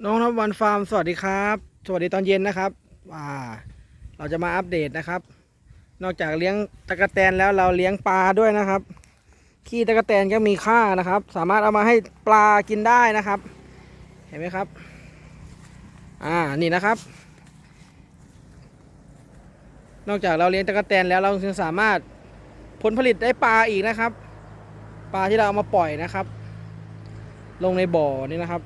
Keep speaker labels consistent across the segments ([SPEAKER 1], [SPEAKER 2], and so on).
[SPEAKER 1] น้องนพวันฟาร์มสวัสดีครับ สวัสดีตอนเย็นนะครับอ่าเราจะมาอัปเดตนะครับ นอกจากเลี้ยงตะกะแตนแล้วเราเลี้ยงปลาด้วยนะครับขี้ตะกะแตนก็มีค่านะครับ สามารถเอามาให้ปลากินได้นะครับ เห็นไหมครับ อ่านี่นะครับ นอกจากเราเลี้ยงตะกะแตนแล้วเรายังสามารถผลผลิตได้ปลาอีกนะครับ ปลาที่เราเอามาปล่อยนะครับ ลงในบ่อนี่นะครับ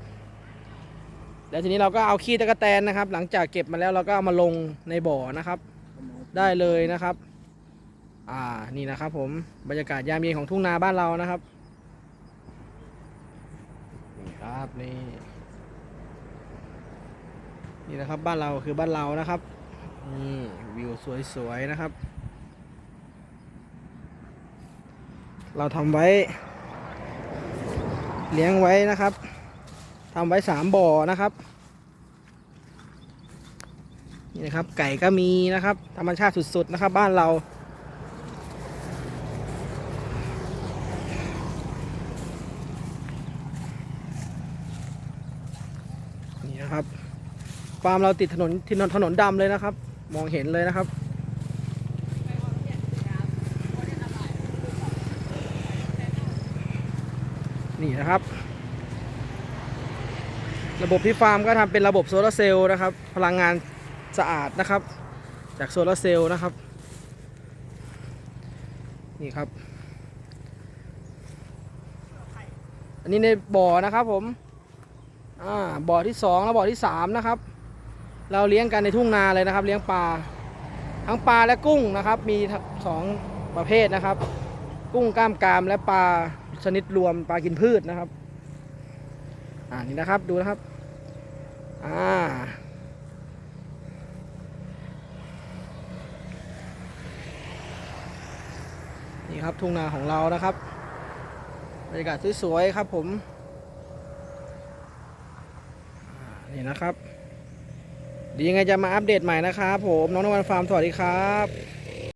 [SPEAKER 1] แล้วทีนี้เราก็เอาขี้ตะกแตนนะครับ หลังจากเก็บมาแล้วเราก็เอามาลงในบ่อนะครับ ได้เลยนะครับ อ่านี่นะครับ ผมบรรยากาศยามเย็นของทุ่งนาบ้านเรานะครับนี่ครับนี่นี่นะครับบ้านเราคือบ้านเรานะครับนี่วิวสวยๆนะครับ เราทำไว้ เลี้ยงไว้นะครับ ทำไว้สามบ่อนะครับ นี่นะครับ ไก่ก็มีนะครับ ธรรมชาติสุดๆนะครับ บ้านเรานี่นะครับฟาร์มเราติดถนนถนนถนนดำเลยนะครับ มองเห็นเลยนะครับนี่นะครับ ระบบที่ฟาร์มก็ทำเป็นระบบโซลาร์เซลล์นะครับ พลังงานสะอาดนะครับ จากโซลาร์เซลล์นะครับ นี่ครับ อันนี้ในบ่อนะครับผม อ่า บ่อที่สองและบ่อที่สามนะครับ เราเลี้ยงกันในทุ่งนาเลยนะครับ เลี้ยงปลา ทั้งปลาและกุ้งนะครับ มีสองประเภทนะครับ กุ้งกล้ามกรามและปลาชนิดรวมปลากินพืชนะครับ อ่านี่นะครับดูนะครับ อ่า นี่ครับทุ่งนาของเรานะครับบรรยากาศสวยๆครับผมนี่นะครับ ดียังไงจะมาอัปเดตใหม่นะครับผม น้องนวันฟาร์มสวัสดีครับ